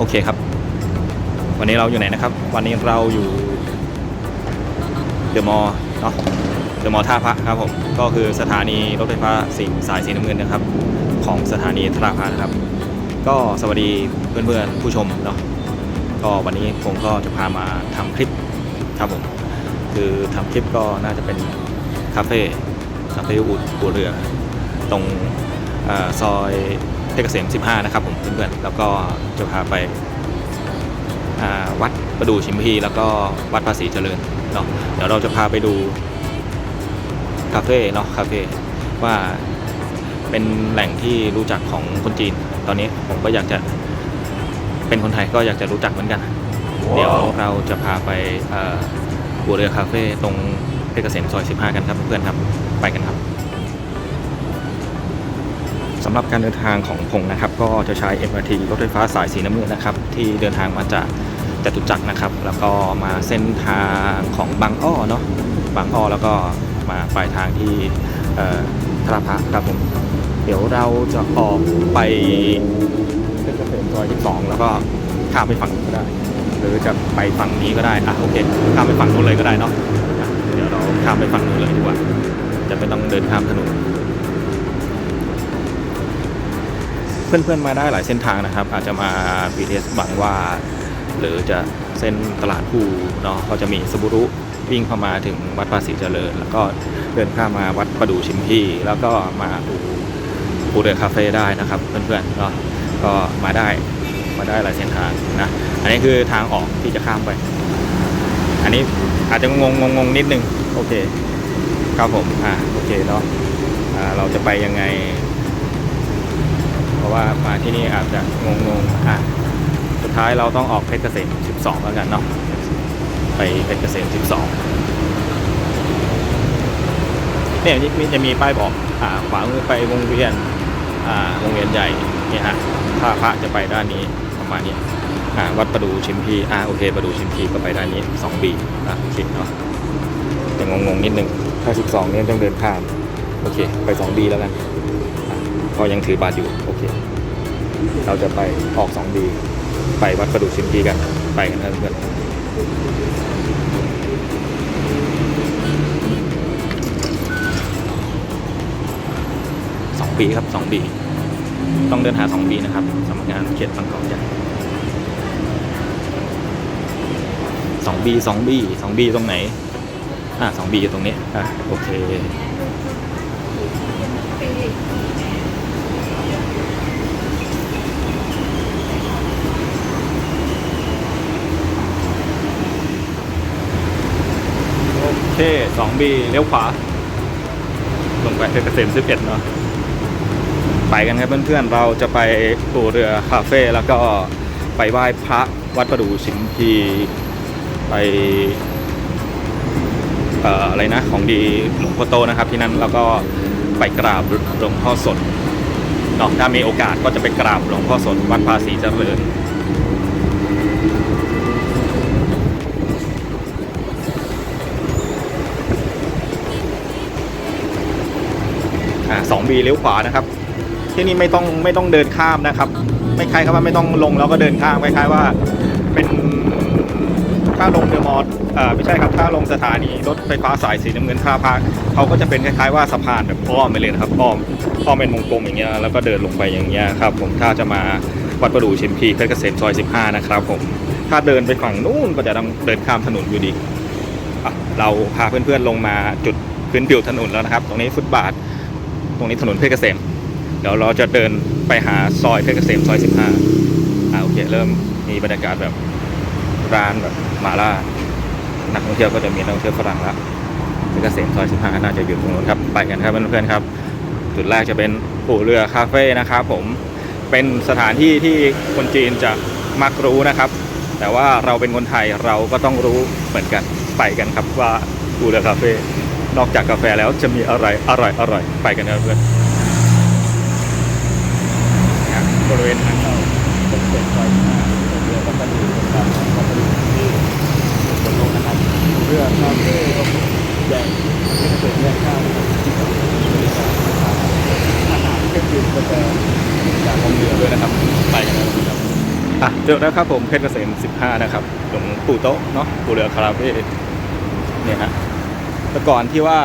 โอเคครับ วันนี้เราอยู่ไหนนะครับ วันนี้เราอยู่เดอะมอลล์เนาะเดอะมอลล์ท่าพระครับผมก็คือสถานีรถไฟฟ้าสีสายสีน้ำเงินนะครับ ของสถานีท่าพระนะครับ ก็สวัสดีเพื่อนๆผู้ชมเนาะก็วันนี้ผมก็จะพามาทำคลิปครับผมคือทำคลิปก็น่าจะเป็นคาเฟ่คาเฟ่อูดอู่เรือ ตรงอซอย เพชรเกษม 15 นะครับผมเพื่อนๆแล้วก็จะพาไปอ่าวัดประดูชิมพีแล้วก็วัดภาษีเจริญเนาะเดี๋ยวเราจะพาไปดูคาเฟ่เนาะคาเฟ่ว่าเป็นแหล่งที่รู้จักของคนจีน ตอนนี้ผมก็อยากจะเป็นคนไทยก็อยากจะรู้จักเหมือนกัน เดี๋ยวเราจะพาไปเอ่อหัวเรือคาเฟ่ตรงเพชรเกษมซอย 15 กันครับเพื่อนๆครับไปกันครับ สำหรับการเดินทางของพงนะครับ ก็จะใช้ MRT รถไฟฟ้าสายสีน้ำเงินนะครับ ที่เดินทางมาจากจตุจักรนะครับ แล้วก็มาเส้นทางของบางอ้อเนาะบางอ้อแล้วก็มาปลายทางที่ทราพะครับผมเดี๋ยวเราจะออกไปเพชรเกษมซอย12แล้วก็ข้ามไปฝั่งก็ได้ หรือจะไปฝั่งนี้ก็ได้อะโอเคข้ามไปฝั่งนู้นเลยก็ได้เนาะะเดี๋ยวเราข้ามไปฝั่งนู้นเลยดีกว่า จะไม่ต้องเดินข้ามถนน เพื่อนๆมาได้หลายเส้นทางนะครับ อาจจะมา BTS บางว่า หรือจะเส้นตลาดภูเนาะก็จะมีสบุรุวิ่งเข้ามาถึงวัดภาษีเจริญ แล้วก็เดินข้ามมาวัดประดูชิมพีแล้วก็มาอูอูเรือคาเฟ่ได้นะครับเพื่อนๆก็ก็มาได้มาได้หลายเส้นทางนะอันนี้คือทางออกที่จะข้ามไป อันนี้อาจจะงงงงงนิดนึงโอเคครับผมอ่าโอเคเนาะอ่าเราจะไปยังไง ว่ามาที่นี่อาจจะงงๆอะสุดท้ายเราต้องออกเพชรเกษม12 แล้วกันเนาะไปเพชรเกษม12เนี่ยมีจะมีป้ายบอกอ่าขวามือไปวงเวียนอ่าวงเวียนใหญ่เนี่ยฮะถ้าพระจะไปด้านนี้ประมาณนี้อ่าวัดประดูชิมพีอ่าโอเคประดูชิมพีก็ไปด้านนี้2ปีอะโอเคเนาะจะงงๆนิดนึงถ้า 12เนี่ยต้องเดินข้ามโอเค ไป2บีแล้วกัน ก็ยังถือบาทอยู่โอเค เราจะไปออก2ดีไปวัดประดูชิมพีกันไปกันนะเพื่อนสองปีครับสองปีต้องเดินหาสองปีนะครับสำนักงานเขตบางกอกใหญ่สองบีสองบีสองบีตรงไหน อ่าสองบีอยู่ตรงนี้ อะ โอเค โอเคสองบีเลี้ยวขวา ลงไปเพชรเกษม11 เนาะไปกันครับเพื่อนๆ เราจะไปปูเรือคาเฟ่แล้วก็ไปไหว้พระวัดประดูชิมพีไปอออะไรนะของดีหลวงพ่อโตนะครับที่นั่นแล้วก็ไปกราบหลวงพ่อสดเนาะถ้ามีโอกาสก็จะไปกราบหลวงพ่อสดวัดภาษีเจริญ อ่าสองบีเลี้ยวขวานะครับ ที่นี่ไม่ต้องไม่ต้องเดินข้ามนะครับ ไม่คล้ายครับว่าไม่ต้องลงแล้วก็เดินข้ามคล้ายๆว่าเป็นถ้าลงเดอะมอลล์อ่าไม่ใช่ครับถ้าลงสถานีรถไฟฟ้าสายสีน้ำเงินท่าพระเขาก็จะเป็นคล้ายๆว่าสะพานแบบอ้อมไปเลยนะครับอ้อมอ้อมเป็นวงกลมอย่างเงี้ยแล้วก็เดินลงไปอย่างเงี้ยครับผมถ้าจะมาวัดประดูชิมพีเพชรเกษมซอย 15 นะครับผมถ้าเดินไปฝั่งนู้นก็จะต้องเดินข้ามถนนอยู่ดี เราพาเพื่อนๆลงมาจุดพื้นผิวถนนแล้วนะครับ ตรงนี้ฟุตบาท ตรงนี้ถนนเพชรเกษม เดี๋ยวเราจะเดินไปหาซอยเพชรเกษมซอย 15อ่าโอเคเริ่มมีบรรยากาศแบบร้านแบบมาล่า นักท่องเที่ยวก็จะมีนักท่องเที่ยวฝรั่งล้วเพชรเกษมซอย 15 น่าจะอยู่ตรงนู้นครับ ไปกันครับเพื่อนๆครับ จุดแรกจะเป็นปู่เรือคาเฟ่นะครับผม เป็นสถานที่ที่คนจีนจะมักรู้นะครับ แต่ว่าเราเป็นคนไทยเราก็ต้องรู้เหมือนกัน ไปกันครับว่าปู่เรือคาเฟ่ นอกจากกาแฟแล้วจะมีอะไรอร่อยอร่อยไปกันครับเพื่อนบริเวณทางเข้าตรงเส้นซอยห้าตรงเรือก็จะดูตรงกลางก็จะดูที่ตรงนู้นนะครับเรือคามเฟ่ก็แดงเพชรเกษมแยกเก้านะครับที่สองบริการนะครับอาหารเครื่องดื่มกาแฟจากโรงเรือด้วยนะครับ ไปกันนะครับอะเจอแล้วครับผมเพชรเกษม15 นะครับหลวงปู่โต๊ะเนาะปู่เรือคาราเฟ่เนี่ยฮะ แต่ก่อนที่ว่า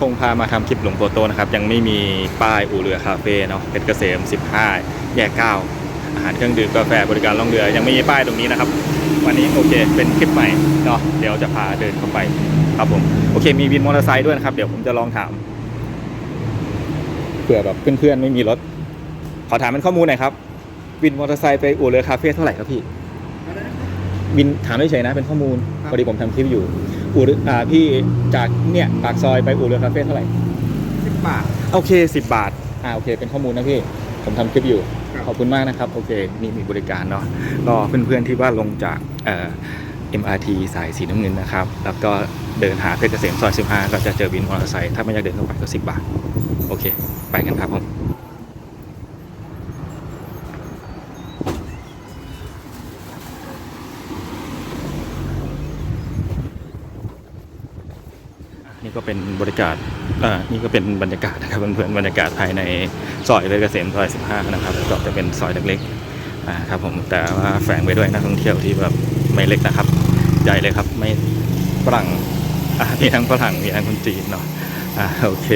คงพามาทำคลิปหลวงปู่โตนะครับ ยังไม่มีป้ายอู่เรือคาเฟ่เนาะเพชรเกษม 15 แยก 9 อาหารเครื่องดื่มกาแฟบริการล่องเรือ ยังไม่มีป้ายตรงนี้นะครับ วันนี้โอเค เป็นคลิปใหม่เนาะเดี๋ยวจะพาเดินเข้าไปครับผมโอเค มีวินมอเตอร์ไซค์ด้วยนะครับ เดี๋ยวผมจะลองถามเผื่อแบบเพื่อนๆไม่มีรถ ขอถามเป็นข้อมูลหน่อยครับวินมอเตอร์ไซค์ไปอู่เรือคาเฟ่เท่าไหร่ครับพี่วินถามเฉยๆนะเป็นข้อมูลพอดีผมทำคลิปอยู่ อู่เรืออ่าพี่จากเนี่ยปากซอยไปอู่เรือคาเฟ่เท่าไหร่สิบบาท โอเค 10 บาท อ่าโอเค เป็นข้อมูลนะพี่ ผมทำคลิปอยู่ ครับ ขอบคุณมากนะครับ โอเค นี่มีบริการเนาะก็เพื่อนๆที่ว่าลงจากเอ่อ MRT สายสีน้ำเงินนะครับ แล้วก็เดินหาเพชรเกษมซอย 15 ก็จะเจอวินมอเตอร์ไซค์ถ้าไม่อยากเดินเข้าไปก็ 10 บาท โอเค ไปกันครับผม นี่ก็เป็นบริการอ่านี่ก็เป็นบรรยากาศนะครับเพื่อนๆบรรยากาศภายในซอยเลยเกษมซอย 15 นะครับ ก็จะเป็นซอยเล็กๆอ่าครับผมแต่ว่าแฝงไว้ด้วยนักท่องเที่ยวที่แบบไม่เล็กนะครับ ใหญ่เลยครับไม่ฝรั่งอ่ามีทั้งฝรั่งมีทั้งคนจีนเนาะอ่าโอเค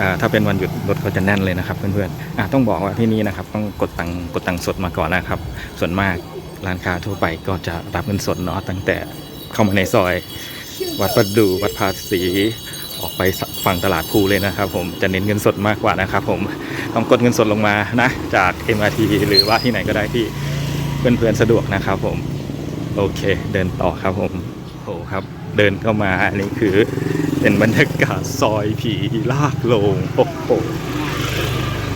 อ่าถ้าเป็นวันหยุดรถเขาจะแน่นเลยนะครับ เพื่อนๆอ่าต้องบอกว่าที่นี่นะครับต้องกดตังค์กดตังค์สดมาก่อนนะครับ ส่วนมากร้านค้าทั่วไปก็จะรับเงินสดเนาะตั้งแต่เข้ามาในซอย วัดประดูวัดภาษีออกไปฝั่งตลาดภูเลยนะครับ ผมจะเน้นเงินสดมากกว่านะครับ ผมต้องกดเงินสดลงมานะ จาก MRT หรือว่าที่ไหนก็ได้ที่เพื่อนๆสะดวกนะครับ ผม โอเค เดินต่อครับผมโอ้ครับ เดินเข้ามาอันนี้คือเป็นบรรยากาศซอยผีลากลงโอ้โห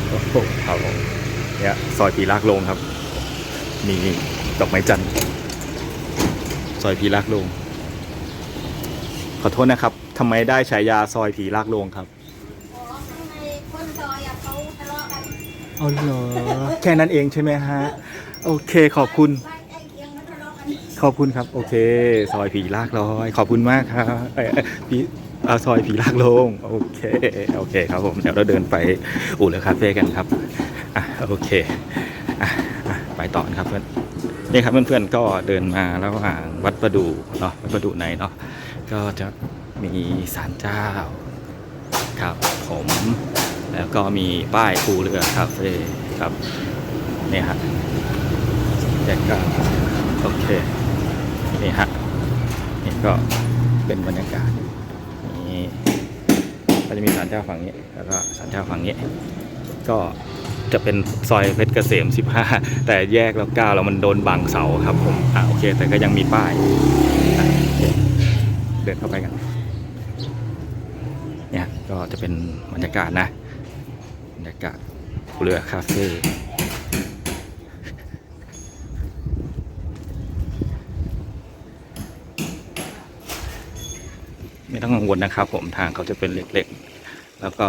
โอ้โหครับผมเนี่ยซอยผีลากลงครับ มีดอกไม้จันทร์ซอยผีลากลง อโทษนะครับทำไมได้ฉายาซอยผีลากโลงครับ อ๋อข้างในคนซอยอะเขาทะเลาะกันอ๋อเหรอ แค่นั้นเองใช่ไหมฮะ โอเคขอบคุณ บ้านใกล้เคียงมันทะเลาะกันขอบคุณครับ โอเค ซอยผีลากลอย ขอบคุณมากครับเอ้ยเอ้ยผีอ่าซอยผีลากโลง โอเค โอเคครับผม เดี๋ยวเราเดินไปอู่เรือคาเฟ่กันครับอะโอเคอะอะไปต่อกันครับเพื่อนนี่ครับเพื่อนๆก็เดินมาระหว่างวัดประดูเนาะวัดประดูในเนาะ ก็จะมีศาลเจ้าครับผมแล้วก็มีป้ายปูเรือคาเฟ่ครับนี่ฮะแยกก็โอเคนี่ฮะนี่ก็เป็นบรรยากาศนี่ก็จะมีศาลเจ้าฝั่งนี้แล้วก็ศาลเจ้าฝั่งนี้ ก็จะเป็นซอยเพชรเกษม 15 แต่แยกแล้วก้าวแล้วมันโดนบังเสาครับผมอ่าโอเค แต่ก็ยังมีป้ายโอเค เดินเข้าไปกัน เนี่ยก็จะเป็นบรรยากาศนะบรรยากาศเรือคาเฟ่ไม่ต้องกังวลนะครับผมทางเขาจะเป็นเล็กๆ แล้วก็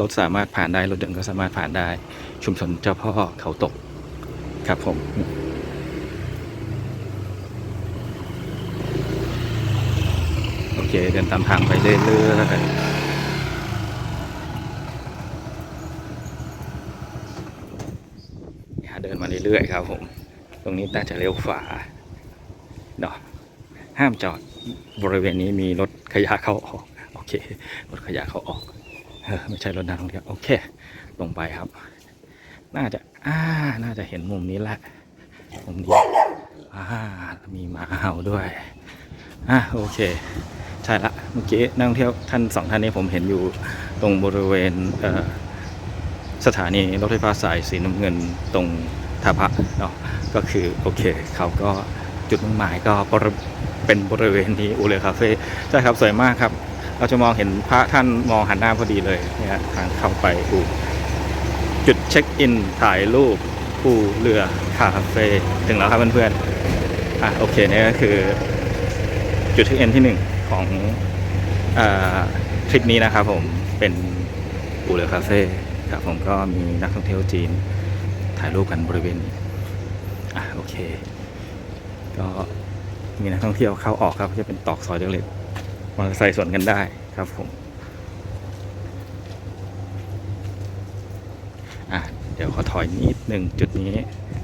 รถสามารถผ่านได้ รถยนต์ก็สามารถผ่านได้ ชุมชนเจ้าพ่อเขาตก ครับผม โอ เดินตามทางไปเรื่อยๆเนี่ยเดินมาเรื่อยๆครับผม ตรงนี้น่าจะเลี้ยวขวาเนาะห้ามจอดบริเวณนี้มีรถขยะเข้าออก โอเค รถขยะเข้าออกเออไม่ใช่รถนักท่องเที่ยวโอเค ลงไปครับ น่าจะอ่าน่าจะเห็นมุมนี้แหละมุมนี้อ่ามีหมาเห่าด้วยอ่าโอเค ช่ละเมื่อกี้นักท่องเที่ยวท่านสองท่านนี้ผมเห็นอยู่ตรงบริเวณเสถานีรถไฟฟ้าสายสีน้ำเงินตรงท่าพระเนาะก็คือโอเคเขาก็จุดมุ่งหมายก็เป็นบริเวณนี้อูเลคาเฟ่ใช่ครับสวยมากครับ เราจะมองเห็นพระท่านมองหันหน้าพอดีเลยเนี่ยทางเข้าไปอูจุดเช็คอินถ่ายรูปอูเรือคาเฟ่ถึงแล้วครับเพื่อนๆอะโอเคนี่ก็คือจุดเช็คอินที่หนึ่ง ของอทริปนี้นะครับผมเป็นอูเรือคาเฟ่ครับผมก็มีนักท่องเที่ยวจีนถ่ายรูปกันบริเวณนี้อะโอเค ก็มีนักท่องเที่ยวเข้าออกครับจะเป็นตอกซอยเล็กๆมอเตอร์ไซค์สวนกันได้ครับผมอะเดี๋ยวขอถอยนิดหนึ่งจุดนี้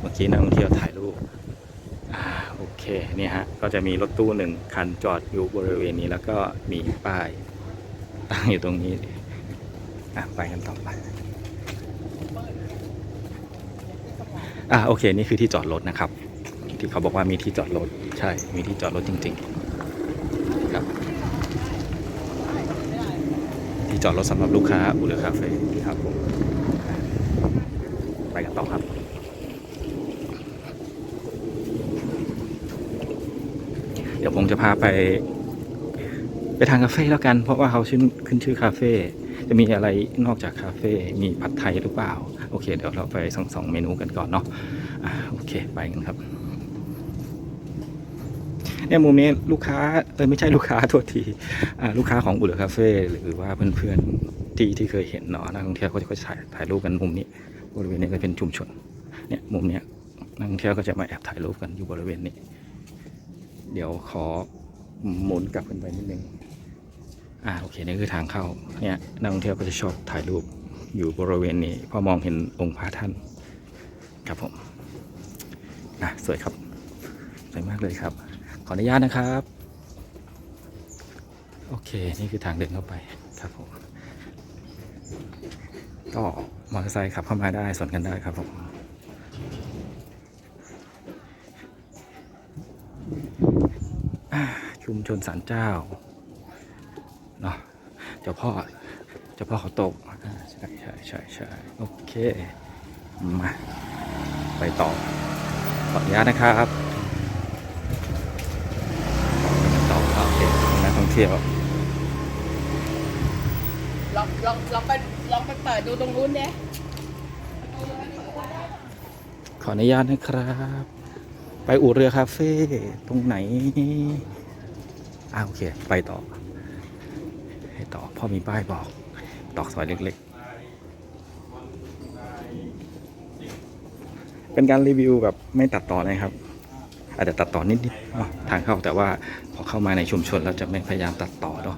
เมื่อกี้นักท่องเที่ยวถ่ายรูป โอเคเนี่ยฮะก็จะมีรถตู้หนึ่งคันจอดอยู่บริเวณนี้แล้วก็มีป้ายตั้งอยู่ตรงนี้อะไปกันต่อไปอ่าโอเคนี่คือที่จอดรถนะครับ ที่เขาบอกว่ามีที่จอดรถใช่มีที่จอดรถจริง ๆ ครับ ที่จอดรถสำหรับลูกค้าอูเรือคาเฟ่ครับผมไปกันต่อครับ เดี๋ยว ผมจะพาไป ไปทานกาแฟแล้วกัน เพราะว่าเขาชื่นขึ้นชื่อคาเฟ่จะมีอะไรนอกจากคาเฟ่มีผัดไทยหรือเปล่า โอเค เดี๋ยวเราไปสองสองเมนูกันก่อนเนาะอ่าโอเคไปกันครับเนี่ยมุมนี้ลูกค้าเออไม่ใช่ลูกค้าโทษทีอ่าลูกค้าของอุลคาเฟ่หรือว่าเพื่อนๆที่ที่เคยเห็นเนาะนักท่องเที่ยวก็จะถ่ายถ่ายรูปกันมุมนี้บริเวณนี้ก็เป็นชุมชนเนี่ยมุมเนี้ยนักท่องเที่ยวก็จะมาแอบถ่ายรูปกันอยู่บริเวณนี้ เดี๋ยวขอหมุนกลับขึ้นไปนิดนึง อ่าโอเคนี่คือทางเข้า เนี่ยนักท่องเที่ยวก็จะชอบถ่ายรูปอยู่บริเวณนี้พอมองเห็นองค์พระท่าน ครับผมอะสวยครับ สวยมากเลยครับ ขออนุญาตนะครับ โอเคนี่คือทางเดินเข้าไปครับผมก็มอเตอร์ไซค์ขับเข้ามาได้สวนกันได้ครับผมอ่า ชุมชนสารเจ้าเนาะเจ้าพ่อเจ้าพ่อเขาตกอ่าใช่ใช่ใช่ใช่โอเคมาไปต่อขออนุญาตนะครับต่อโอเคนักท่องเที่ยวลองลองลองไปลองไปเปิดดูตรงนู้นเนี่ยขออนุญาตนะครับ ไปอู่เรือคาเฟ่ตรงไหน อ่าโอเค ไปต่อ ให้ต่อพ่อมีป้ายบอก ตอกซอยเล็กๆ เป็นการรีวิวแบบไม่ตัดต่อนะครับ อาจจะตัดต่อนิดๆทางเข้าแต่ว่าพอเข้ามาในชุมชนเราจะไม่พยายามตัดต่อเนาะ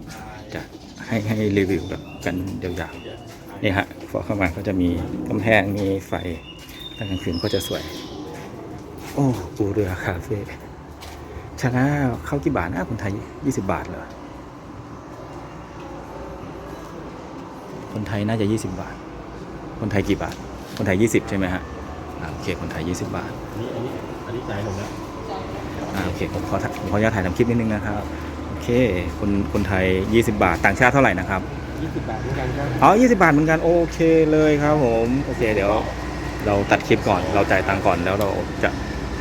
จะให้ให้รีวิวแบบกันยาวๆนี่ฮะพอเข้ามาก็จะมีกำแพงมีไฟตอนกลางคืนก็จะสวย โอ้ปูเรือคาเฟ่ ชนะเข้ากี่บาทนะคนไทย20บาทเหรอคนไทยน่าจะ20บาท คนไทยกี่บาท คนไทย20ใช่ไหมฮะอ่าโอเคคนไทย20บาทอันนี้อันนี้อันนี้ใจผมแล้วอ่าโอเคผมขอถ่ายผมขออนุญาตถ่ายทำคลิปนิดนึงนะครับโอเคคนคนไทย 20 บาทต่างชาติเท่าไหร่นะครับ20 บาทเหมือนกันครับอ๋อ20 บาทเหมือนกันโอเคเลยครับผมโอเคเดี๋ยวเราตัดคลิปก่อนเราจ่ายตังค์ก่อนแล้วเราจะ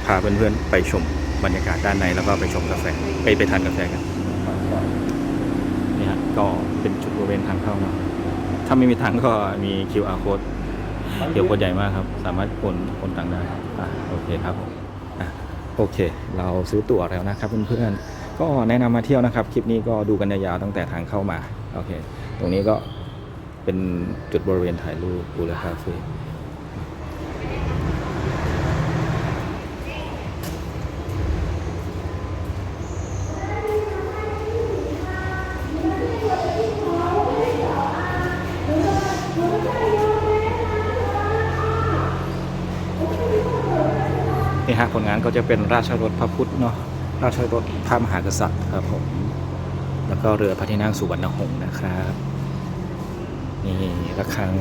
พาเพื่อนๆไปชม บรรยากาศด้านในแล้วก็ไปชมกาแฟไปไปทานกาแฟกันนี่ฮะก็เป็นจุดบริเวณทางเข้าเนอะถ้าไม่มีทางก็มี QR code เดี๋ยวโคตรใหญ่มากครับ สามารถโอนโอนตังได้อะโอเคครับผมอะโอเค เราซื้อตั๋วแล้วนะครับเพื่อนๆก็แนะนำมาเที่ยวนะครับ คลิปนี้ก็ดูกันยาวๆตั้งแต่ทางเข้ามาโอเค ตรงนี้ก็เป็นจุดบริเวณถ่ายรูปบูรคาเฟ่นี่ฮะผลงาน ก็จะเป็นราชรถพระพุทธเนาะราชรถพระมหากษัตริย์ครับผมแล้วก็เรือพระที่นั่งสุวรรณหงษ์นะครับนี่ระฆัง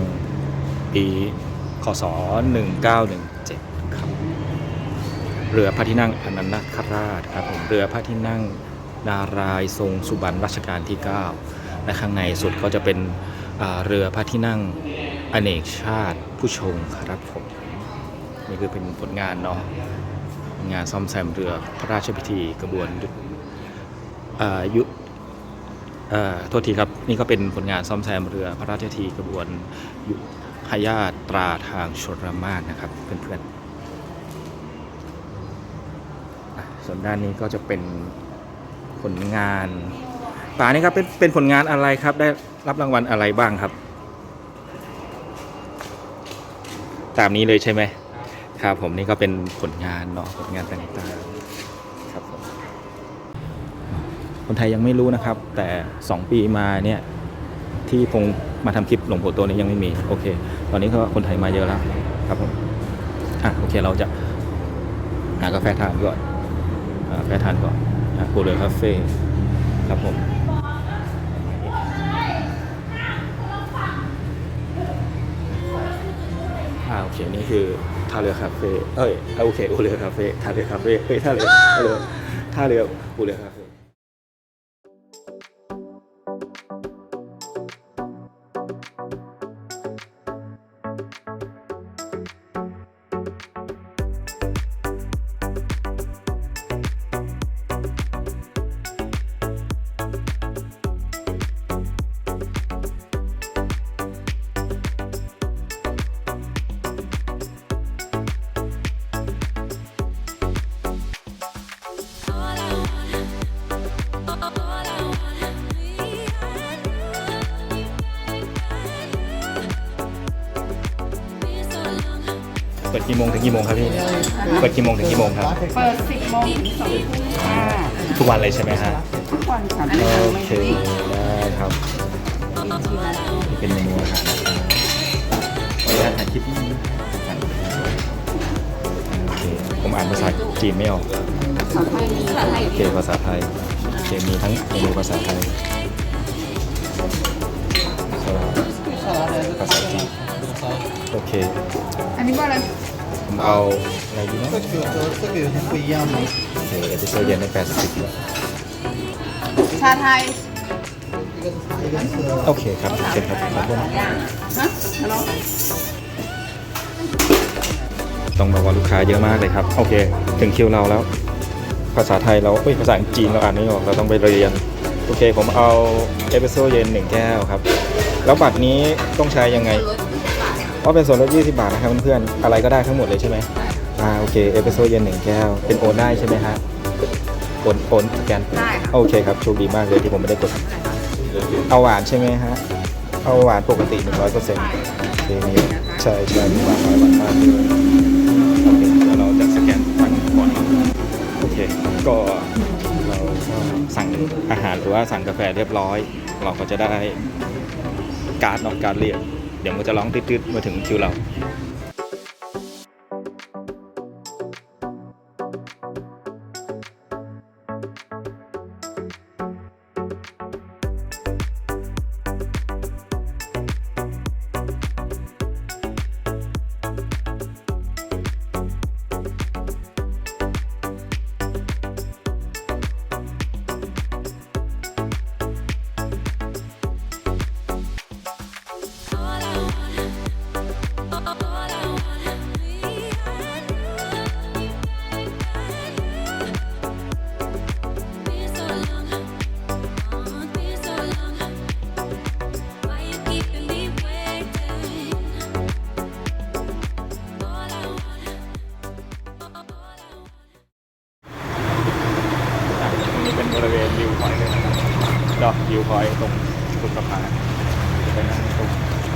ปีคศ1917ครับเรือพระที่นั่งอนันตคราชครับผมเรือพระที่นั่งนารายทรงสุบรรณรัชกาลที่ 9 และข้างในสุดก็จะเป็นเรือพระที่นั่งอเนกชาติผู้ชงครับผมนี่คือเป็นผลงานเนาะ งานซ่อมแซมเรือพระราชพิธีกระบวนยุทธโทษทีครับ นี่ก็เป็นผลงานซ่อมแซมเรือพระราชพิธีกระบวนยุทธยาตราทางชนมาศนะครับเพื่อนๆส่วนด้านนี้ก็จะเป็นผลงานป่านี่ครับเป็นเป็นผลงานอะไรครับได้รับรางวัลอะไรบ้างครับ ตามนี้เลยใช่ไหม ครับผมนี่ก็เป็นผลงานเนาะผลงานต่างๆครับผมคนไทยยังไม่รู้นะครับ แต่ 2 ปีมาเนี่ยที่พงมาทำคลิปหลวงปู่โตนี้ยังไม่มีโอเค ตอนนี้ก็คนไทยมาเยอะแล้วครับผมอะโอเคเราจะหากาแฟทานก่อนกาแฟทานก่อนกูเรือคาเฟ่ครับผมอ่าโอเค นี่คือ ท่าเรือคาเฟ่เอ้ยโอเคอูเรือคาเฟ่ท่าเรือคาเฟ่เฮ้ยท่าเรือท่าเรือท่าเรืออูเรือคาเฟ่ โมงถึงกี่โมงครับพี่เปิดกี่โมงถึงกี่โมงครับ เปิดสิบโมงถึงสองทุ่มค่ะทุกวันเลยใช่ไหมฮะทุกวันค่ะโอเคได้ครับนี่เป็นเมนูอาหารนะครับขออนุญาตถ่ายคลิปนิดนึงนะครับโอเคผมอ่านภาษาจีนไม่ออกภาษาไทยมีภาษาไทยโอเคภาษาไทยโอเคมีทั้งเมนูภาษาไทยภาษาจีนโอเค อันนี้ว่าอะไรผม เอาอะไรดีนะก็คือเออก็คือคุยยากไหมเออจะเจอเย็นในแปดสิบชาไทยโอเคครับโอเคครับขอบคุณต้องบอกว่าลูกค้าเยอะมากเลยครับ โอเค ถึงคิวเราแล้ว ภาษาไทยเราเอ้ยภาษาจีนเราอ่านไม่ออกเราต้องไปเรียน โอเค ผมเอาเอสเปรสโซ่เย็นหนึ่งแก้วครับ แล้วบัตรนี้ต้องใช้ยังไง ว่าเป็นส่วนลด 20 บาทนะครับเพื่อนๆ อะไรก็ได้ทั้งหมดเลยใช่ไหมอ่าโอเค เอสเปรสโซ่เย็นหนึ่งแก้ว เป็นโอนได้ใช่ไหมฮะโอนโอนสแกนได้ค่ะ โอเคครับ โชคดีมากเลยที่ผมไม่ได้กด เอาหวานใช่ไหมฮะ เอาหวานปกติ 100%โอเคนี่ใช่ใช่หวานน้อยหวานมากเลยโอเคเดี๋ยวเราจะสแกนฟันก่อนเนาะโอเค ก็เราก็สั่งอาหารหรือว่าสั่งกาแฟเรียบร้อย เราก็จะได้การ์ดเนาะการดเรียก เดี๋ยวมันจะร้องตืดๆมาถึงคิวเรา พอยตรงสุดสะพานจะไปนั่งตรง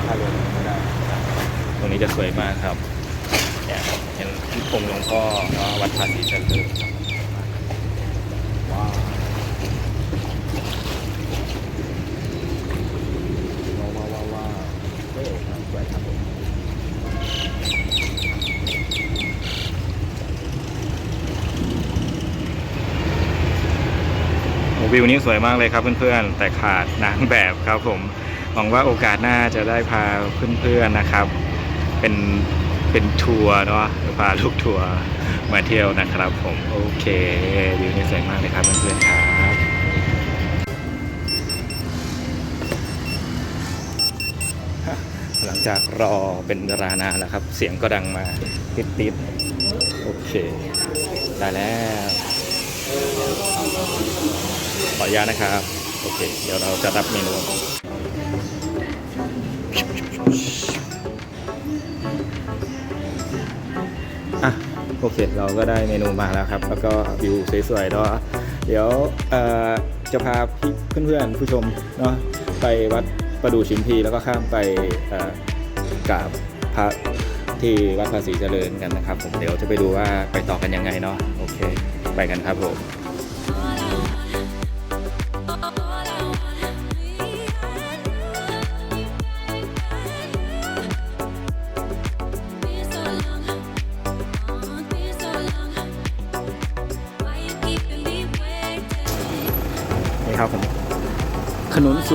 ท่าเรือตรงนี้ก็ได้ ตรงนี้จะสวยมากครับเนี่ยเห็นองค์หลวงพ่อวัดภาษีเจริญว้าวว้าวว้าวว้าวเฮ้ยสวยครับผมโอ้ วิวนี้สวยมากเลยครับเพื่อนๆ แต่ขาดนางแบบครับผม หวังว่าโอกาสหน้าจะได้พาเพื่อนๆนะครับ เป็นเป็นทัวร์เนาะพาลูกทัวร์มาเที่ยวนะครับผม โอเค วิวนี้สวยมากเลยครับเพื่อนๆครับหลังจากรอเป็นเวลานานแล้วครับ เสียงก็ดังมาติดๆ โอเค ได้แล้ว ขออนุญาตนะครับ โอเค เดี๋ยวเราจะรับเมนูอะโอเค เราก็ได้เมนูมาแล้วครับ แล้วก็วิวสวยๆเนาะเดี๋ยวจะพาพเพื่อนๆผู้ชมเนาะไปวัดประดู่ชิมพีแล้วก็ข้ามไปกราบพระที่วัดภาษีเจริญกันนะครับผมเดี๋ยวจะไปดูว่าไปต่อกันยังไงเนาะโอเค ไปกันครับผม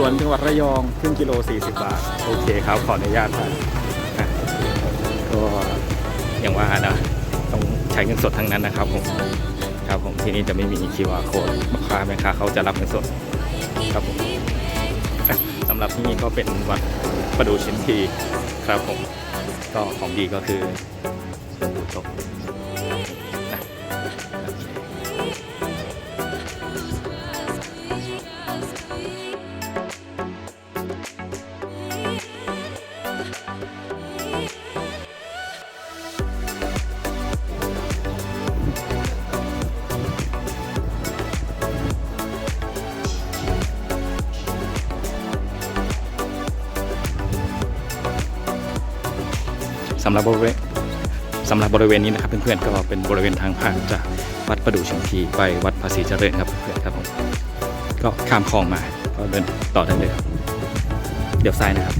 วนจังหวัดระยองครึ่งกิโล 40 บาท โอเคครับ ขออนุญาตครับก็อย่างว่านะต้องใช้เงินสดทั้งนั้นนะครับผมครับผมที่นี่จะไม่มี QR code ลูกค้าแม่ค้าเขาจะรับเงินสดครับผมสำหรับที่นี่ก็เป็นวัดประดูชินทีครับผมก็ของดีก็คือดูตกนะ สำหรับบริเวณสำหรับบริเวณนี้นะครับเพื่อนๆก็เป็นบริเวณทางผ่านจากวัดประดูชิงทีไปวัดภาษีเจริญครับเพื่อนๆครับผมก็ข้ามคลองมาก็เดินต่อได้เลยครับเดี๋ยวซ้ายนะครับ